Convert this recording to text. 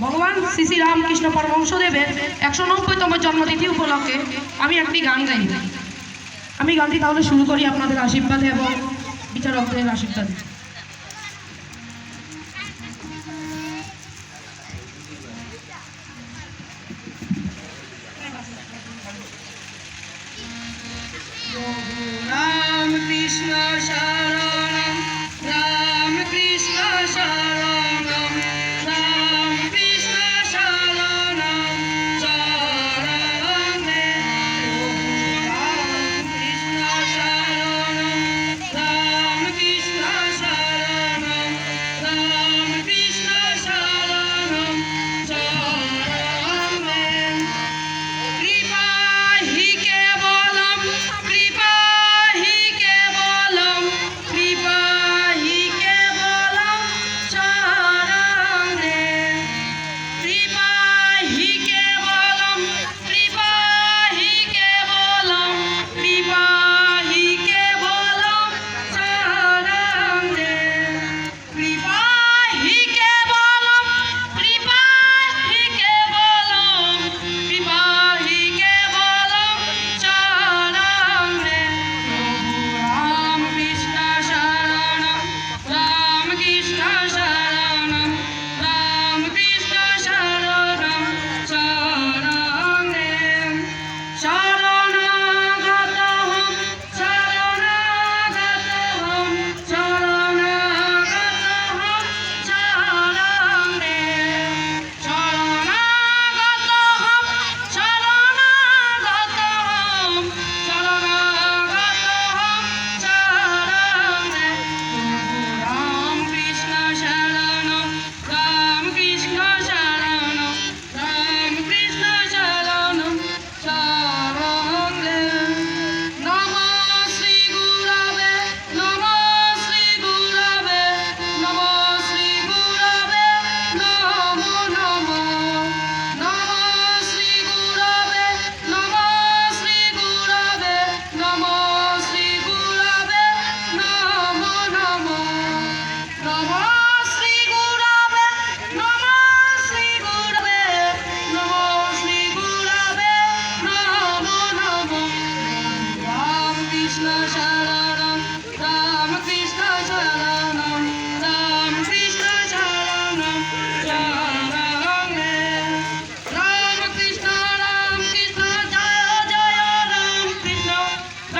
ভগবান শ্রী শ্রী রামকৃষ্ণ পরমহংসদেবের একশো নব্বইতম জন্মতিথি উপলক্ষে আমি একটি গান গাই আমি গানটি তাহলে শুরু করি আপনাদের আশীর্বাদে এবং বিচারকদের আশীর্বাদে।